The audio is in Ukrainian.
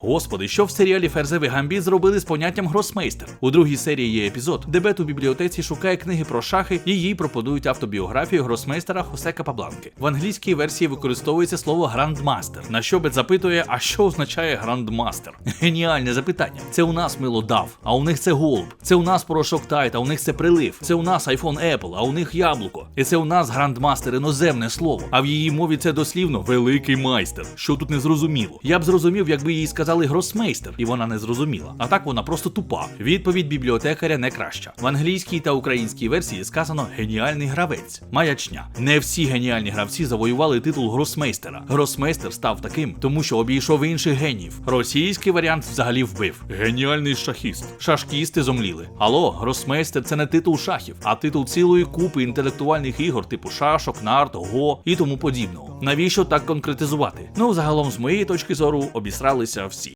Господи, що в серіалі Ферзевий Гамбіт зробили з поняттям гросмейстер? У другій серії є епізод, де Бет у бібліотеці шукає книги про шахи і їй пропонують автобіографію гросмейстера Хосе Капабланки. В англійській версії використовується слово грандмастер. На що Бет запитує, а що означає грандмастер? Геніальне запитання. Це у нас мило дав, а у них це голуб. Це у нас порошок тайт, а у них це прилив. Це у нас iPhone Apple, а у них яблуко. І це у нас грандмастер іноземне слово. А в її мові це дослівно великий майстер. Що тут не зрозуміло? Я б зрозумів, якби їй сказали гросмейстер, і вона не зрозуміла. А так вона просто тупа. Відповідь бібліотекаря не краща. В англійській та українській версії сказано геніальний гравець. Маячня. Не всі геніальні гравці завоювали титул гросмейстера. Гросмейстер став таким, тому що обійшов інших генів. Російський варіант взагалі вбив. Геніальний шахіст. Шашкісти зомліли. Алло, гросмейстер це не титул шахів, а титул цілої купи інтелектуальних ігор, типу шашок, нарт, го і тому подібного. Навіщо так конкретизувати? Ну, загалом, з моєї точки зору, обісралися всі.